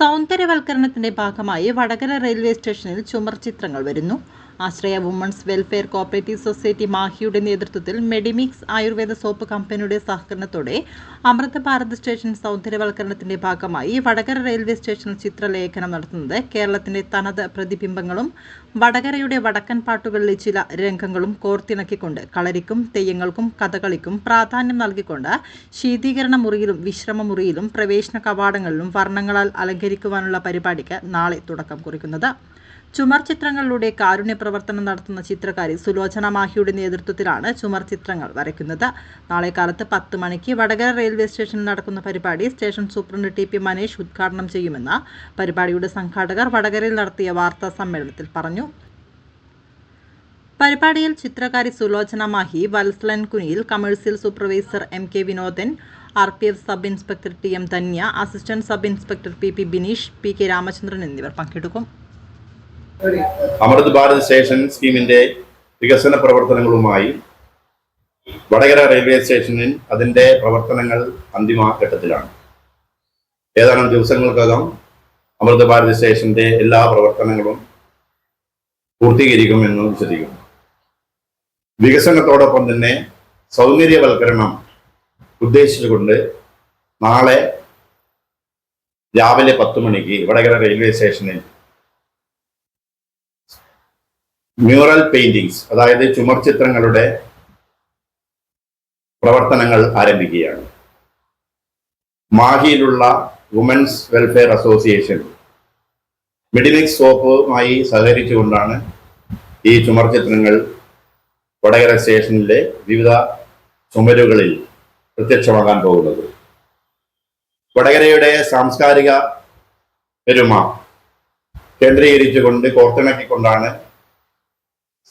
സൗന്ദര്യവൽക്കരണത്തിന്റെ ഭാഗമായി വടകര റെയിൽവേ സ്റ്റേഷനിൽ ചുമർചിത്രങ്ങൾ വരുന്നു. Ashraya women's welfare cooperative society മാഹിയുടെ നേതൃത്വത്തിൽ മെഡിമിക്സ് ആയുർവേദ സോപ്പ് കമ്പനിയുടെ സഹകരണത്തോടെ അമൃത ഭാരത് സ്റ്റേഷൻ സൗന്ദര്യവൽക്കരണത്തിന്റെ ഭാഗമായി വടകര റെയിൽവേ സ്റ്റേഷൻ ചിത്രലേഖനം നടത്തുന്നത് കേരളത്തിന്റെ തനത് പ്രതിബിംബങ്ങളും വടകരയുടെ വടക്കൻ പാട്ടുകളിലെ ചില രംഗങ്ങളും കോർത്തിണക്കിക്കൊണ്ട് കളരിക്കും തെയ്യങ്ങൾക്കും കഥകളിക്കും പ്രാധാന്യം നൽകിക്കൊണ്ട് ശീതീകരണ മുറിയിലും വിശ്രമ മുറിയിലും പ്രവേശന കവാടങ്ങളിലും വർണങ്ങളാൽ അലങ്കരിക്കുവാനുള്ള പരിപാടിക്ക് നാളെ തുടക്കം കുറിക്കുന്നത്. ചുമർ ചിത്രങ്ങളിലൂടെ കാരുണ്യ പ്രവർത്തനം നടത്തുന്ന ചിത്രകാരി സുലോചന മാഹിയുടെ നേതൃത്വത്തിലാണ് ചുമർ ചിത്രങ്ങൾ വരയ്ക്കുന്നത്. നാളെ കാലത്ത് പത്ത് മണിക്ക് വടകര റെയിൽവേ സ്റ്റേഷനിൽ നടക്കുന്ന പരിപാടി station superintendent T P Manesh ഉദ്ഘാടനം ചെയ്യുമെന്ന് പരിപാടിയുടെ സംഘാടകർ വടകരയിൽ നടത്തിയ വാർത്താ സമ്മേളനത്തിൽ പറഞ്ഞു. പരിപാടിയിൽ ചിത്രകാരി Sulochana Mahe Vatsalan Kuniyil commercial supervisor M K Vinodan R P F sub inspector T M Dhanya assistant sub inspector P P Bineesh P K Ramachandran എന്നിവർ പങ്കെടുക്കും. അമൃത് ഭാരത് സ്റ്റേഷൻ സ്കീമിന്റെ വികസന പ്രവർത്തനങ്ങളുമായി വടകര റെയിൽവേ സ്റ്റേഷനിൽ അതിന്റെ പ്രവർത്തനങ്ങൾ അന്തിമ ഘട്ടത്തിലാണ്. ഏതാനും ദിവസങ്ങൾക്കകം അമൃത് ഭാരത് സ്റ്റേഷന്റെ എല്ലാ പ്രവർത്തനങ്ങളും പൂർത്തീകരിക്കുമെന്ന് വിശ്വസിക്കുന്നു. വികസനത്തോടൊപ്പം തന്നെ സൗന്ദര്യവൽക്കരണം ഉദ്ദേശിച്ചുകൊണ്ട് നാളെ രാവിലെ പത്ത് മണിക്ക് വടകര റെയിൽവേ സ്റ്റേഷനിൽ മ്യൂറൽ പെയിന്റിങ്സ് അതായത് ചുമർ ചിത്രങ്ങളുടെ പ്രവർത്തനങ്ങൾ ആരംഭിക്കുകയാണ്. മാഹിയിലുള്ള വുമൻസ് വെൽഫെയർ അസോസിയേഷൻ മിഡിമിക്സ് സോപ്പുമായി സഹകരിച്ചുകൊണ്ടാണ് ഈ ചുമർ ചിത്രങ്ങൾ വടകര സ്റ്റേഷനിലെ വിവിധ ചുമരുകളിൽ പ്രത്യക്ഷമാകാൻ പോകുന്നത്. വടകരയുടെ സാംസ്കാരിക പെരുമ കേന്ദ്രീകരിച്ചുകൊണ്ട് കോർത്തിണക്കിക്കൊണ്ടാണ്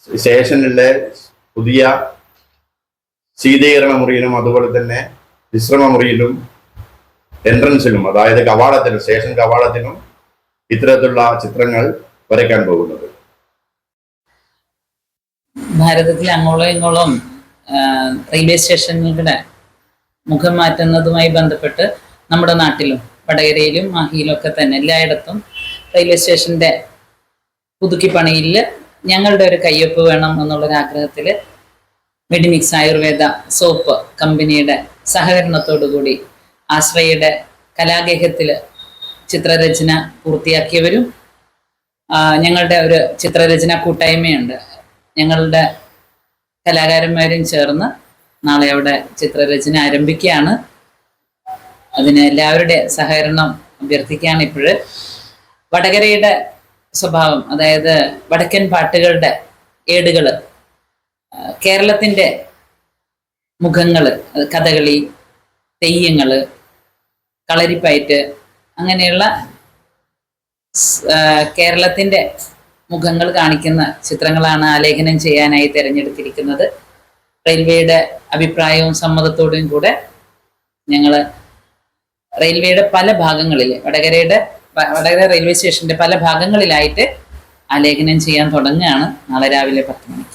സ്റ്റേഷനിലെ പുതിയ ശീതീകരണ മുറിയിലും അതുപോലെ തന്നെ വിശ്രമ മുറിയിലും എൻട്രൻസിലും അതായത് കവാടത്തിനും സ്റ്റേഷൻ കവാടത്തിനും ഇത്തരത്തിലുള്ള ചിത്രങ്ങൾ വരയ്ക്കാൻ പോകുന്നത്. ഭാരതത്തിൽ അങ്ങോളം ഇങ്ങോളം റെയിൽവേ സ്റ്റേഷനുകളുടെ മുഖം മാറ്റുന്നതുമായി ബന്ധപ്പെട്ട് നമ്മുടെ നാട്ടിലും വടകരയിലും മാഹിയിലും ഒക്കെ തന്നെ എല്ലായിടത്തും റെയിൽവേ സ്റ്റേഷന്റെ പുതുക്കിപ്പണിയിൽ ഞങ്ങളുടെ ഒരു കയ്യൊപ്പ് വേണം എന്നുള്ളൊരു ആഗ്രഹത്തിൽ മെഡിമിക്സ് ആയുർവേദ സോപ്പ് കമ്പനിയുടെ സഹകരണത്തോടു കൂടി ആശ്രയയുടെ കലാഗേഹത്തിൽ ചിത്രരചന പൂർത്തിയാക്കിയവരും ഞങ്ങളുടെ ഒരു ചിത്രരചന കൂട്ടായ്മയുണ്ട്. ഞങ്ങളുടെ കലാകാരന്മാരും ചേർന്ന് നാളെ അവിടെ ചിത്രരചന ആരംഭിക്കുകയാണ്. അതിന് എല്ലാവരുടെ സഹകരണം അഭ്യർത്ഥിക്കുകയാണ് ഇപ്പോഴ്. വടകരയുടെ സ്വഭാവം അതായത് വടക്കൻ പാട്ടുകളുടെ ഏടുകൾ കേരളത്തിന്റെ മുഖങ്ങൾ കഥകളി തെയ്യങ്ങൾ കളരിപ്പയറ്റ് അങ്ങനെയുള്ള കേരളത്തിന്റെ മുഖങ്ങൾ കാണിക്കുന്ന ചിത്രങ്ങളാണ് ആലേഖനം ചെയ്യാനായി തിരഞ്ഞെടുത്തിരിക്കുന്നത്. റെയിൽവേയുടെ അഭിപ്രായവും സമ്മതത്തോടും കൂടെ ഞങ്ങൾ റെയിൽവേയുടെ പല ഭാഗങ്ങളിൽ വടകരയുടെ വടകര റെയിൽവേ സ്റ്റേഷന്റെ പല ഭാഗങ്ങളിലായിട്ട് ആലേഖനം ചെയ്യാൻ തുടങ്ങുകയാണ് നാളെ രാവിലെ പത്ത് മണിക്ക്.